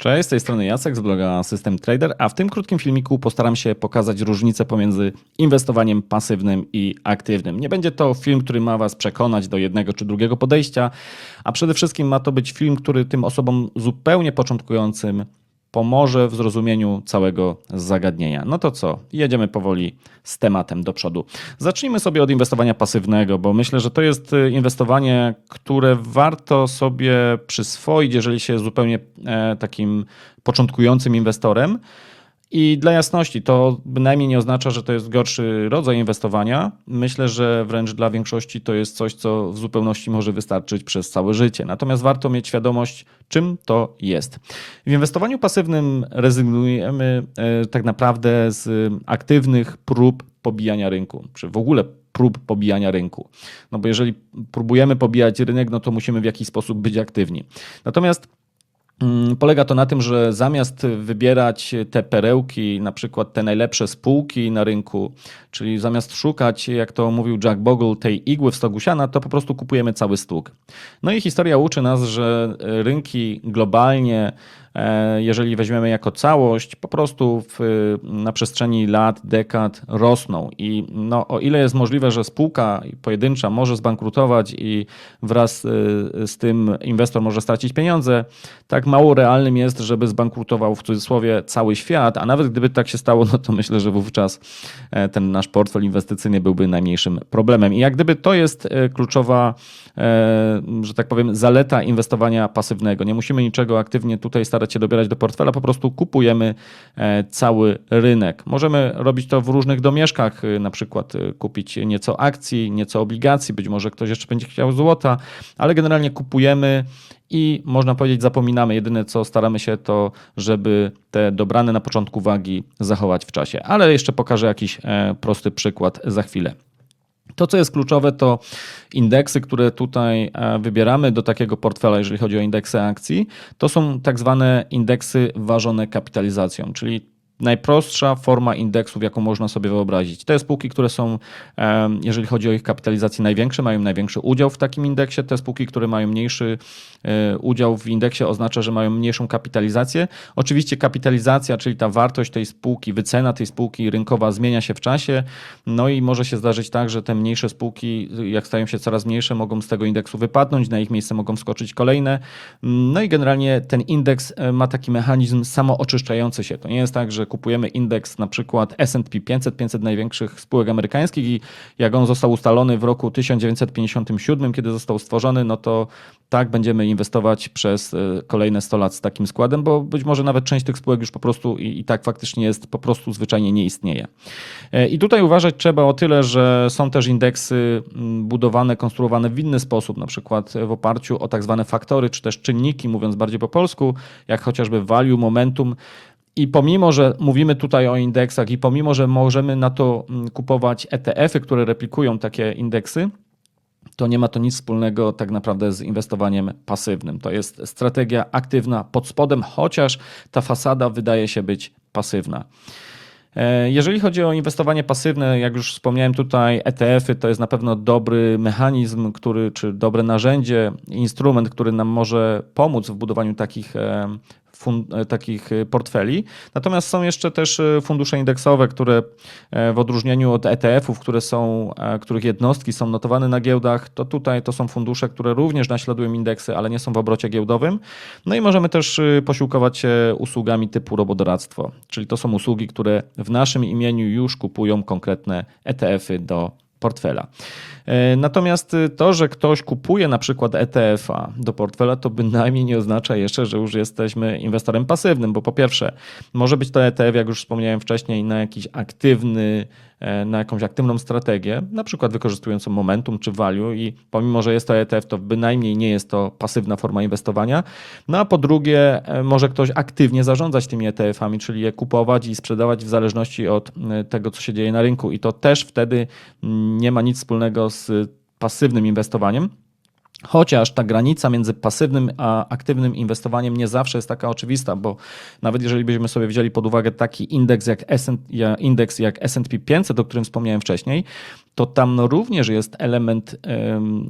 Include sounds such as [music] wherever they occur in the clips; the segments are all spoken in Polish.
Cześć, z tej strony Jacek z bloga System Trader, a w tym krótkim filmiku postaram się pokazać różnicę pomiędzy inwestowaniem pasywnym i aktywnym. Nie będzie to film, który ma Was przekonać do jednego czy drugiego podejścia, a przede wszystkim ma to być film, który tym osobom zupełnie początkującym pomoże w zrozumieniu całego zagadnienia. No to co? Jedziemy powoli z tematem do przodu. Zacznijmy sobie od inwestowania pasywnego, bo myślę, że to jest y, inwestowanie, które warto sobie przyswoić, jeżeli się jest zupełnie e, takim początkującym inwestorem. I dla jasności, to bynajmniej nie oznacza, że to jest gorszy rodzaj inwestowania. Myślę, że wręcz dla większości to jest coś, co w zupełności może wystarczyć przez całe życie. Natomiast warto mieć świadomość, czym to jest. W inwestowaniu pasywnym rezygnujemy e, tak naprawdę z aktywnych prób pobijania rynku, czy w ogóle prób pobijania rynku. No bo jeżeli próbujemy pobijać rynek, no to musimy w jakiś sposób być aktywni. Natomiast polega to na tym, że zamiast wybierać te perełki, na przykład te najlepsze spółki na rynku, czyli zamiast szukać, jak to mówił Jack Bogle, tej igły w stogu siana, to po prostu kupujemy cały stóg. No i historia uczy nas, że rynki globalnie E, jeżeli weźmiemy jako całość, po prostu w, na przestrzeni lat, dekad rosną. I no, o ile jest możliwe, że spółka pojedyncza może zbankrutować i wraz e, z tym inwestor może stracić pieniądze, tak mało realnym jest, żeby zbankrutował w cudzysłowie cały świat, a nawet gdyby tak się stało, no to myślę, że wówczas e, ten nasz portfel inwestycyjny byłby najmniejszym problemem. I jak gdyby to jest kluczowa, że tak powiem, zaleta inwestowania pasywnego. Nie musimy niczego aktywnie tutaj starać się dobierać do portfela, po prostu kupujemy e, cały rynek. Możemy robić to w różnych domieszkach, e, na przykład e, kupić nieco akcji, nieco obligacji, być może ktoś jeszcze będzie chciał złota, ale generalnie kupujemy i można powiedzieć zapominamy. Jedyne co staramy się to, żeby te dobrane na początku wagi zachować w czasie. Ale jeszcze pokażę jakiś prosty przykład za chwilę. To, co jest kluczowe, to indeksy, które tutaj e, wybieramy do takiego portfela, jeżeli chodzi o indeksy akcji, to są tak zwane indeksy ważone kapitalizacją, czyli najprostsza forma indeksów, jaką można sobie wyobrazić. Te spółki, które są, jeżeli chodzi o ich kapitalizację, największe, mają największy udział w takim indeksie. Te spółki, które mają mniejszy e, udział w indeksie, oznacza, że mają mniejszą kapitalizację. Oczywiście kapitalizacja, czyli ta wartość tej spółki, wycena tej spółki rynkowa zmienia się w czasie. No i może się zdarzyć tak, że te mniejsze spółki, jak stają się coraz mniejsze, mogą z tego indeksu wypadnąć, na ich miejsce mogą skoczyć kolejne. No i generalnie ten indeks e, ma taki mechanizm samooczyszczający się. To nie jest tak, że kupujemy indeks na przykład S&P 500, 500 największych spółek amerykańskich i jak on został ustalony w roku 1957, kiedy został stworzony, no to tak będziemy inwestować przez e, kolejne 100 lat z takim składem, bo być może nawet część tych spółek już po prostu i, i tak faktycznie jest, po prostu zwyczajnie nie istnieje. E, I tutaj uważać trzeba o tyle, że są też indeksy budowane, konstruowane w inny sposób, na przykład w oparciu o tak zwane faktory, czy też czynniki, mówiąc bardziej po polsku, jak chociażby value, momentum, i pomimo, że mówimy tutaj o indeksach i pomimo, że możemy na to mm, kupować ETF-y, które replikują takie indeksy, to nie ma to nic wspólnego tak naprawdę z inwestowaniem pasywnym. To jest strategia aktywna pod spodem, chociaż ta fasada wydaje się być pasywna. E, jeżeli chodzi o inwestowanie pasywne, jak już wspomniałem tutaj, ETF-y to jest na pewno dobry mechanizm, który, czy dobre narzędzie, instrument, który nam może pomóc w budowaniu takich takich e, portfeli. Natomiast są jeszcze też e, fundusze indeksowe, które w odróżnieniu od ETF-ów, które są, których jednostki są notowane na giełdach, to tutaj to są fundusze, które również naśladują indeksy, ale nie są w obrocie giełdowym. No i możemy też posiłkować się usługami typu robodoradztwo, czyli to są usługi, które w naszym imieniu już kupują konkretne ETF-y do portfela. E, natomiast to, że ktoś kupuje na przykład ETF-a do portfela, to bynajmniej nie oznacza jeszcze, że już jesteśmy inwestorem pasywnym, bo po pierwsze, może być to ETF, jak już wspomniałem wcześniej, na jakiś aktywny na jakąś aktywną strategię, na przykład wykorzystującą momentum czy value i pomimo, że jest to ETF, to bynajmniej nie jest to pasywna forma inwestowania. No a po drugie, e, może ktoś aktywnie zarządzać tymi ETF-ami, czyli je kupować i sprzedawać w zależności od e, tego, co się dzieje na rynku i to też wtedy nie ma nic wspólnego z pasywnym inwestowaniem. Chociaż ta granica między pasywnym a aktywnym inwestowaniem nie zawsze jest taka oczywista, bo nawet jeżeli byśmy sobie wzięli pod uwagę taki indeks jak, S&P 500, o którym wspomniałem wcześniej, to tam również jest element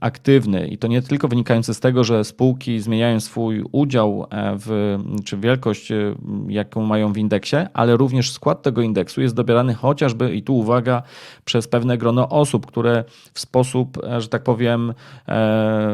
aktywny i to nie tylko wynikający z tego, że spółki zmieniają swój udział e, w, czy wielkość, e, jaką mają w indeksie, ale również skład tego indeksu jest dobierany chociażby, i tu uwaga, przez pewne grono osób, które w sposób, e, że tak powiem,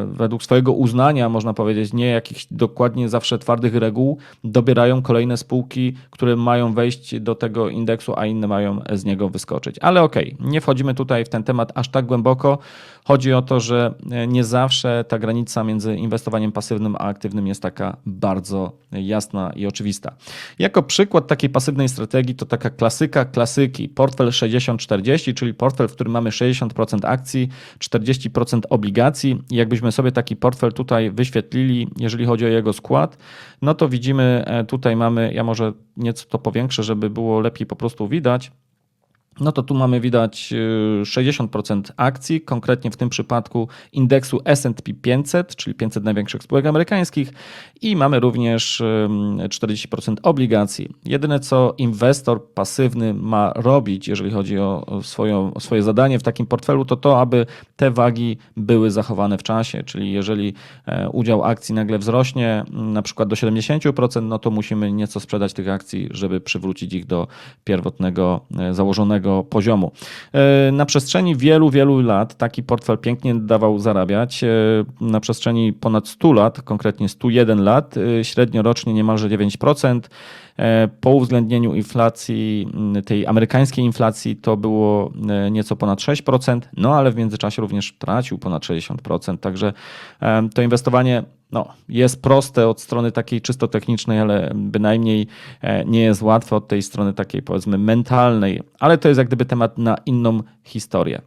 według swojego uznania, można powiedzieć, nie jakichś dokładnie zawsze twardych reguł, dobierają kolejne spółki, które mają wejść do tego indeksu, a inne mają z niego wyskoczyć. Ale okej, okay, nie wchodzimy tutaj w ten temat aż tak głęboko. Chodzi o to, że e, nie zawsze ta granica między inwestowaniem pasywnym a aktywnym jest taka bardzo jasna i oczywista. Jako przykład takiej pasywnej strategii to taka klasyka klasyki, portfel 60-40, czyli portfel, w którym mamy 60% akcji, 40% obligacji. Jakbyśmy sobie taki portfel tutaj wyświetlili, jeżeli chodzi o jego skład, no to widzimy, e, tutaj mamy, ja może nieco to powiększę, żeby było lepiej po prostu widać no to tu mamy widać 60% y, akcji, konkretnie w tym przypadku indeksu S&P 500, czyli 500 największych spółek amerykańskich i mamy również 40% obligacji. Jedyne co inwestor pasywny ma robić, jeżeli chodzi o, swoją, o swoje zadanie w takim portfelu, to to, aby te wagi były zachowane w czasie, czyli jeżeli e, udział akcji nagle wzrośnie na przykład do 70%, no to musimy nieco sprzedać tych akcji, żeby przywrócić ich do pierwotnego e, poziomu. E, na przestrzeni wielu, wielu lat taki portfel pięknie dawał zarabiać. E, na przestrzeni ponad 100 lat, konkretnie 101 lat, e, średnio rocznie niemalże 9%. Po uwzględnieniu inflacji, tej amerykańskiej inflacji, to było nieco ponad 6%, no ale w międzyczasie również tracił ponad 60%. Także to inwestowanie no, jest proste od strony takiej czysto technicznej, ale bynajmniej e, nie jest łatwe od tej strony takiej powiedzmy mentalnej, ale to jest jak gdyby temat na inną historię.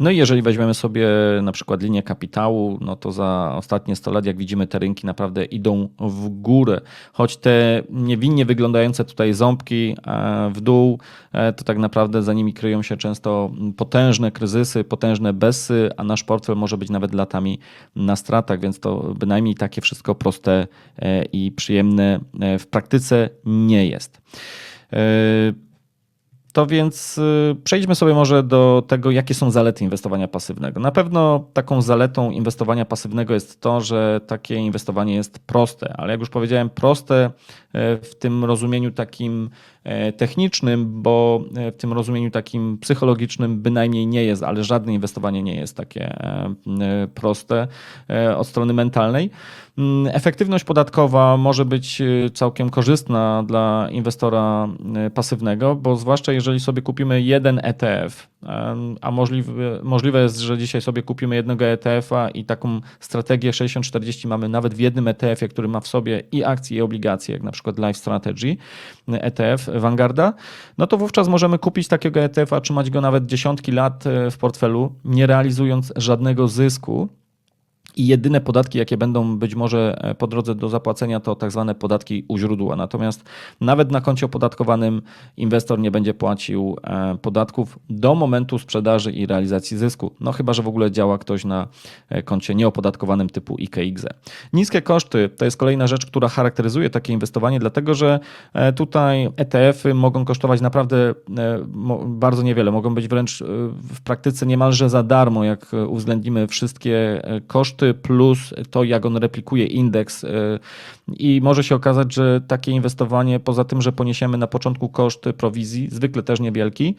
No i jeżeli weźmiemy sobie na przykład linię kapitału, no to za ostatnie 100 lat, jak widzimy, te rynki naprawdę idą w górę. Choć te niewinnie wyglądające tutaj ząbki e, w dół, e, to tak naprawdę za nimi kryją się często potężne kryzysy, potężne besy, a nasz portfel może być nawet latami na stratach, więc to bynajmniej takie wszystko proste e, i przyjemne w praktyce nie jest. To więc y, przejdźmy sobie może do tego, jakie są zalety inwestowania pasywnego. Na pewno taką zaletą inwestowania pasywnego jest to, że takie inwestowanie jest proste, ale jak już powiedziałem, proste e, w tym rozumieniu takim e, technicznym, bo e, w tym rozumieniu takim psychologicznym bynajmniej nie jest, ale żadne inwestowanie nie jest takie proste od strony mentalnej. Mm, efektywność podatkowa może być y, całkiem korzystna dla inwestora y, pasywnego, bo zwłaszcza jeżeli sobie kupimy jeden ETF, a możliwe, możliwe jest, że dzisiaj sobie kupimy jednego ETF-a i taką strategię 60-40 mamy nawet w jednym ETF-ie, który ma w sobie i akcje, i obligacje, jak na przykład Life Strategy ETF Vanguarda, no to wówczas możemy kupić takiego ETF-a, trzymać go nawet dziesiątki lat y, w portfelu, nie realizując żadnego zysku, i jedyne podatki, jakie będą być może e, po drodze do zapłacenia, to tak zwane podatki u źródła. Natomiast nawet na koncie opodatkowanym inwestor nie będzie płacił e, podatków do momentu sprzedaży i realizacji zysku. No chyba, że w ogóle działa ktoś na e, koncie nieopodatkowanym typu IKX. Niskie koszty to jest kolejna rzecz, która charakteryzuje takie inwestowanie, dlatego że tutaj ETF-y mogą kosztować naprawdę bardzo niewiele. Mogą być wręcz w praktyce niemalże za darmo, jak uwzględnimy wszystkie koszty plus to, jak on replikuje indeks. Y, I może się okazać, że takie inwestowanie, poza tym, że poniesiemy na początku koszt prowizji, zwykle też niewielki,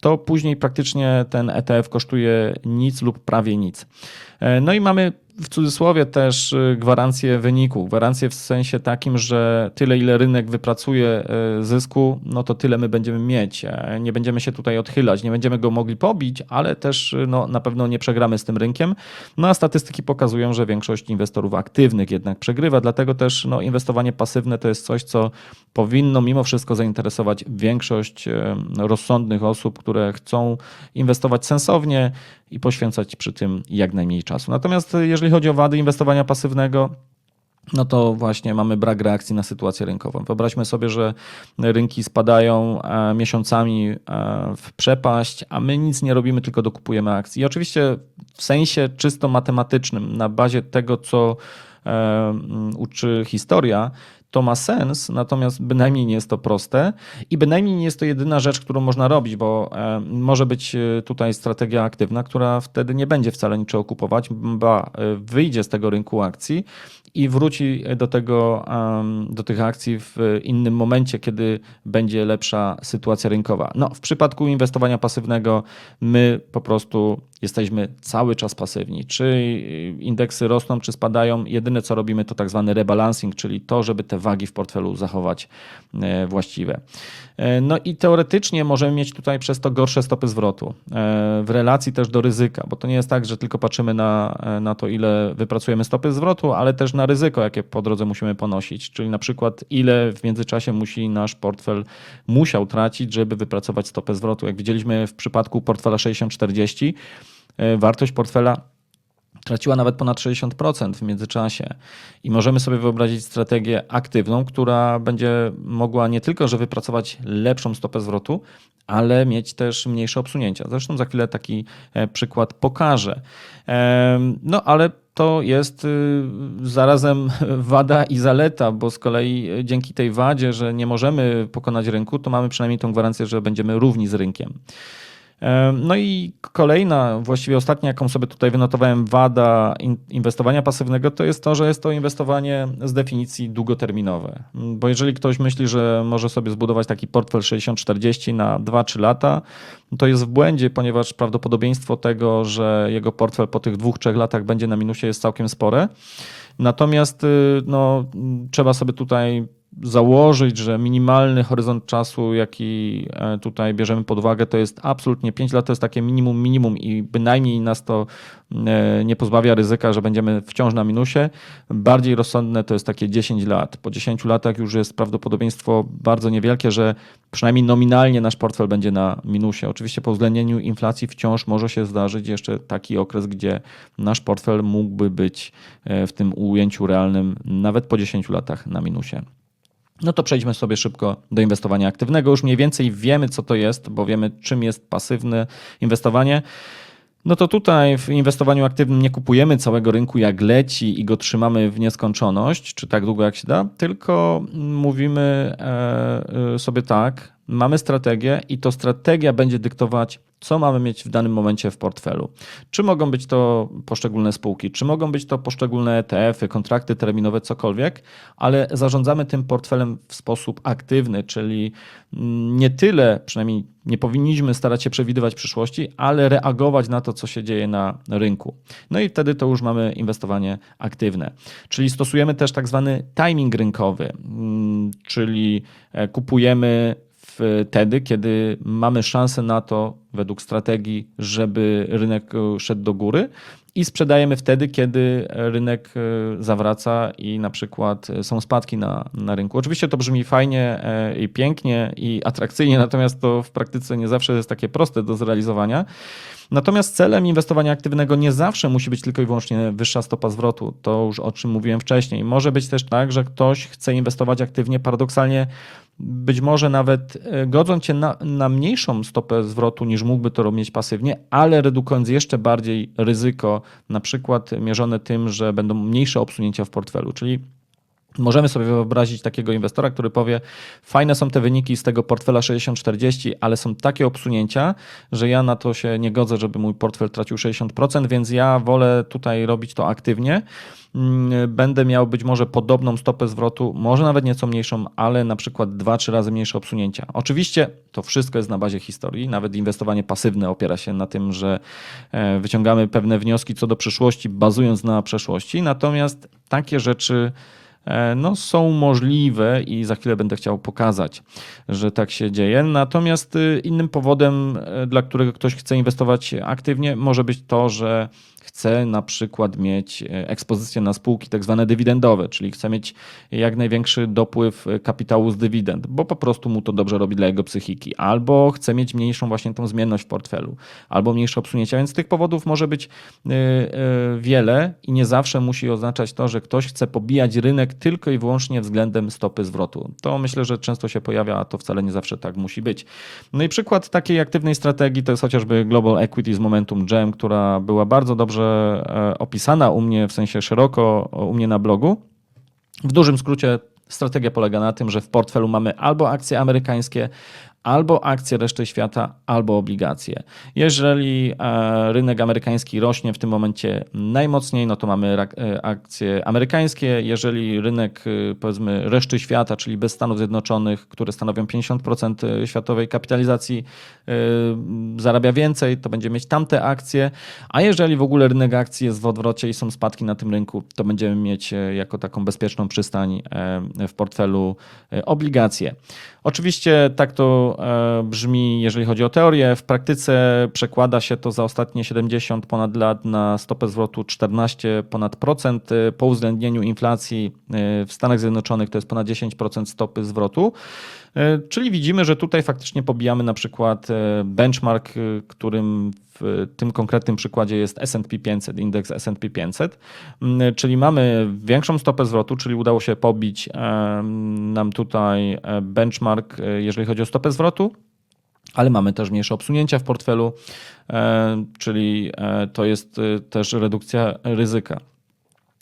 to później praktycznie ten ETF kosztuje nic lub prawie nic. E, no i mamy w cudzysłowie też y, gwarancję wyniku. Gwarancję w sensie takim, że tyle, ile rynek wypracuje y, zysku, no to tyle my będziemy mieć. E, nie będziemy się tutaj odchylać, nie będziemy go mogli pobić, ale też y, no, na pewno nie przegramy z tym rynkiem. No a statystyki pokazują, że większość inwestorów aktywnych jednak przegrywa, dlatego też no, inwestowanie pasywne to jest coś, co powinno mimo wszystko zainteresować większość rozsądnych osób, które chcą inwestować sensownie i poświęcać przy tym jak najmniej czasu. Natomiast jeżeli chodzi o wady inwestowania pasywnego, no to właśnie mamy brak reakcji na sytuację rynkową. Wyobraźmy sobie, że rynki spadają e, miesiącami e, w przepaść, a my nic nie robimy, tylko dokupujemy akcji. I oczywiście w sensie czysto matematycznym, na bazie tego, co e, uczy historia, to ma sens, natomiast bynajmniej nie jest to proste i bynajmniej nie jest to jedyna rzecz, którą można robić, bo e, może być e, tutaj strategia aktywna, która wtedy nie będzie wcale niczego kupować, ba e, wyjdzie z tego rynku akcji i wróci do, tego, do tych akcji w innym momencie, kiedy będzie lepsza sytuacja rynkowa. No, w przypadku inwestowania pasywnego my po prostu jesteśmy cały czas pasywni. Czy indeksy rosną, czy spadają, jedyne co robimy to tak zwany rebalancing, czyli to, żeby te wagi w portfelu zachować e, właściwe. E, no i teoretycznie możemy mieć tutaj przez to gorsze stopy zwrotu e, w relacji też do ryzyka, bo to nie jest tak, że tylko patrzymy na, na to, ile wypracujemy stopy zwrotu, ale też na ryzyko, jakie po drodze musimy ponosić, czyli na przykład ile w międzyczasie musi nasz portfel musiał tracić, żeby wypracować stopę zwrotu. Jak widzieliśmy w przypadku portfela 60-40, wartość portfela traciła nawet ponad 60% w międzyczasie. I możemy sobie wyobrazić strategię aktywną, która będzie mogła nie tylko, że wypracować lepszą stopę zwrotu, ale mieć też mniejsze obsunięcia. Zresztą za chwilę taki e, przykład pokażę. No ale to jest y, zarazem [laughs] wada i zaleta, bo z kolei dzięki tej wadzie, że nie możemy pokonać rynku, to mamy przynajmniej tą gwarancję, że będziemy równi z rynkiem. No i kolejna, właściwie ostatnia, jaką sobie tutaj wynotowałem, wada inwestowania pasywnego, to jest to, że jest to inwestowanie z definicji długoterminowe. Bo jeżeli ktoś myśli, że może sobie zbudować taki portfel 60-40 na 2-3 lata, to jest w błędzie, ponieważ prawdopodobieństwo tego, że jego portfel po tych 2-3 latach będzie na minusie jest całkiem spore. Natomiast y, no, trzeba sobie tutaj założyć, że minimalny horyzont czasu, jaki e, tutaj bierzemy pod uwagę, to jest absolutnie 5 lat, to jest takie minimum, minimum i bynajmniej nas to e, nie pozbawia ryzyka, że będziemy wciąż na minusie. Bardziej rozsądne to jest takie 10 lat. Po 10 latach już jest prawdopodobieństwo bardzo niewielkie, że przynajmniej nominalnie nasz portfel będzie na minusie. Oczywiście po uwzględnieniu inflacji wciąż może się zdarzyć jeszcze taki okres, gdzie nasz portfel mógłby być e, w tym ujęciu realnym nawet po 10 latach na minusie. No to przejdźmy sobie szybko do inwestowania aktywnego. Już mniej więcej wiemy, co to jest, bo wiemy, czym jest pasywne inwestowanie. No to tutaj w inwestowaniu aktywnym nie kupujemy całego rynku jak leci i go trzymamy w nieskończoność, czy tak długo jak się da, tylko mówimy e, e, sobie tak, mamy strategię i to strategia będzie dyktować, co mamy mieć w danym momencie w portfelu. Czy mogą być to poszczególne spółki, czy mogą być to poszczególne ETF-y, kontrakty terminowe, cokolwiek, ale zarządzamy tym portfelem w sposób aktywny, czyli nie tyle, przynajmniej nie powinniśmy starać się przewidywać przyszłości, ale reagować na to, co się dzieje na rynku. No i wtedy to już mamy inwestowanie aktywne. Czyli stosujemy też tak zwany timing rynkowy, mm, czyli e, kupujemy wtedy, kiedy mamy szansę na to, według strategii, żeby rynek szedł do góry, i sprzedajemy wtedy, kiedy rynek e, zawraca i na przykład są spadki na, na rynku. Oczywiście to brzmi fajnie e, i pięknie i atrakcyjnie, natomiast to w praktyce nie zawsze jest takie proste do zrealizowania. Natomiast celem inwestowania aktywnego nie zawsze musi być tylko i wyłącznie wyższa stopa zwrotu. To już o czym mówiłem wcześniej. Może być też tak, że ktoś chce inwestować aktywnie paradoksalnie być może nawet e, godząc się na, na, mniejszą stopę zwrotu niż mógłby to robić pasywnie, ale redukując jeszcze bardziej ryzyko, na przykład mierzone tym, że będą mniejsze obsunięcia w portfelu. Czyli Możemy sobie wyobrazić takiego inwestora, który powie: Fajne są te wyniki z tego portfela 60-40, ale są takie obsunięcia, że ja na to się nie godzę, żeby mój portfel tracił 60%, więc ja wolę tutaj robić to aktywnie. Mm, będę miał być może podobną stopę zwrotu, może nawet nieco mniejszą, ale na przykład 2-3 razy mniejsze obsunięcia. Oczywiście to wszystko jest na bazie historii, nawet inwestowanie pasywne opiera się na tym, że e, wyciągamy pewne wnioski co do przyszłości, bazując na przeszłości, natomiast takie rzeczy no, są możliwe i za chwilę będę chciał pokazać, że tak się dzieje. Natomiast y, innym powodem, e, dla którego ktoś chce inwestować aktywnie, może być to, że chce na przykład mieć e, ekspozycję na spółki tak zwane dywidendowe, czyli chce mieć jak największy dopływ e, kapitału z dywidend, bo po prostu mu to dobrze robi dla jego psychiki, albo chce mieć mniejszą właśnie tą zmienność w portfelu, albo mniejsze obsunięcia, więc tych powodów może być e, wiele i nie zawsze musi oznaczać to, że ktoś chce pobijać rynek tylko i wyłącznie względem stopy zwrotu. To myślę, że często się pojawia, a to wcale nie zawsze tak musi być. No i przykład takiej aktywnej strategii to jest chociażby Global Equity z Momentum Gem, która była bardzo dobrze e, opisana u mnie, w sensie szeroko u mnie na blogu. W dużym skrócie strategia polega na tym, że w portfelu mamy albo akcje amerykańskie, albo akcje reszty świata, albo obligacje. Jeżeli e, rynek amerykański rośnie w tym momencie najmocniej, no to mamy e, akcje amerykańskie. Jeżeli rynek e, powiedzmy reszty świata, czyli bez Stanów Zjednoczonych, które stanowią 50% światowej kapitalizacji, zarabia więcej, to będziemy mieć tamte akcje. A jeżeli w ogóle rynek akcji jest w odwrocie i są spadki na tym rynku, to będziemy mieć jako taką bezpieczną przystań w portfelu obligacje. Oczywiście tak to e, brzmi, jeżeli chodzi o teorię. W praktyce przekłada się to za ostatnie 70 ponad lat na stopę zwrotu 14 ponad procent. E, po uwzględnieniu inflacji e, w Stanach Zjednoczonych to jest ponad 10% stopy zwrotu. Czyli widzimy, że tutaj faktycznie pobijamy na przykład benchmark, którym w tym konkretnym przykładzie jest S&P 500, indeks S&P 500, mm, czyli mamy większą stopę zwrotu, czyli udało się pobić nam tutaj e, benchmark, e, jeżeli chodzi o stopę zwrotu, ale mamy też mniejsze obsunięcia w portfelu, e, czyli to jest też redukcja ryzyka.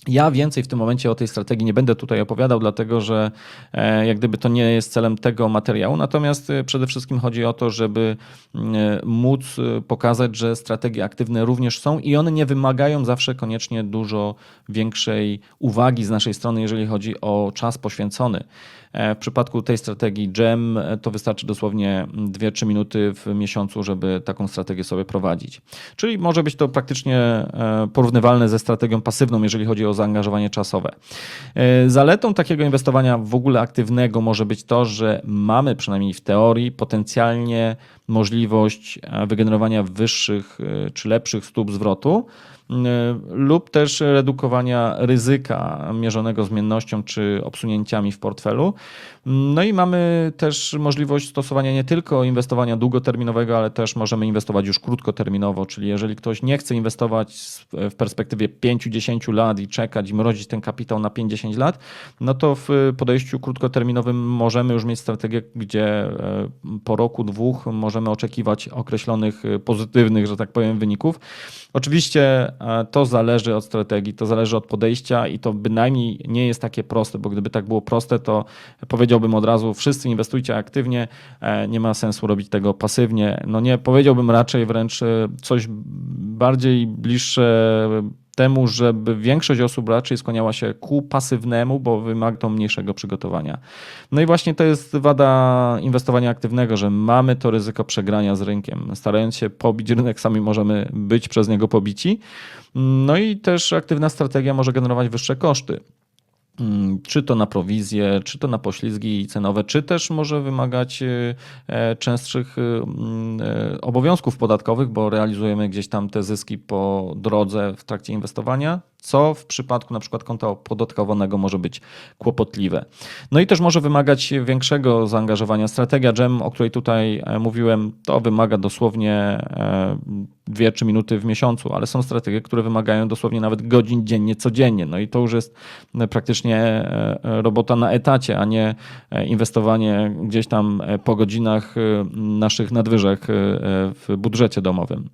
Ja więcej w tym momencie o tej strategii nie będę tutaj opowiadał, dlatego że e, jak gdyby to nie jest celem tego materiału. Natomiast e, przede wszystkim chodzi o to, żeby e, móc pokazać, że strategie aktywne również są i one nie wymagają zawsze koniecznie dużo większej uwagi z naszej strony, jeżeli chodzi o czas poświęcony. W przypadku tej strategii GEM to wystarczy dosłownie 2-3 minuty w miesiącu, żeby taką strategię sobie prowadzić. Czyli może być to praktycznie porównywalne ze strategią pasywną, jeżeli chodzi o zaangażowanie czasowe. E, zaletą takiego inwestowania w ogóle aktywnego może być to, że mamy przynajmniej w teorii potencjalnie możliwość e, wygenerowania wyższych e, czy lepszych stóp zwrotu lub też redukowania ryzyka mierzonego zmiennością czy obsunięciami w portfelu. No i mamy też możliwość stosowania nie tylko inwestowania długoterminowego, ale też możemy inwestować już krótkoterminowo, czyli jeżeli ktoś nie chce inwestować w perspektywie 5-10 lat i czekać i mrozić ten kapitał na 5-10 lat, no to w podejściu krótkoterminowym możemy już mieć strategię, gdzie e, po roku, dwóch możemy oczekiwać określonych e, pozytywnych, że tak powiem, wyników. Oczywiście e, to zależy od strategii, to zależy od podejścia i to bynajmniej nie jest takie proste, bo gdyby tak było proste, to powiedziałbym od razu, wszyscy inwestujcie aktywnie, e, nie ma sensu robić tego pasywnie. No nie, powiedziałbym raczej wręcz e, coś bardziej bliższe temu, żeby większość osób raczej skłaniała się ku pasywnemu, bo wymaga to mniejszego przygotowania. No i właśnie to jest wada inwestowania aktywnego, że mamy to ryzyko przegrania z rynkiem. Starając się pobić rynek, sami możemy być przez niego pobici. No i też aktywna strategia może generować wyższe koszty. Mm, czy to na prowizje, czy to na poślizgi cenowe, czy też może wymagać y, e, częstszych y, mm, e, obowiązków podatkowych, bo realizujemy gdzieś tam te zyski po drodze w trakcie inwestowania co w przypadku na przykład konta opodatkowanego może być kłopotliwe. No i też może wymagać większego zaangażowania. Strategia GEM, o której tutaj e, mówiłem, to wymaga dosłownie 2-3 e, minuty w miesiącu, ale są strategie, które wymagają dosłownie nawet godzin dziennie, codziennie. No i to już jest e, praktycznie robota na etacie, a nie inwestowanie gdzieś tam po godzinach naszych nadwyżek w budżecie domowym.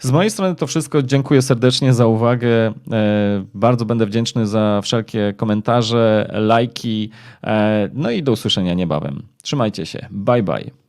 Z mojej strony to wszystko. Dziękuję serdecznie za uwagę. E, bardzo będę wdzięczny za wszelkie komentarze, lajki. E, no i do usłyszenia niebawem. Trzymajcie się. Bye bye.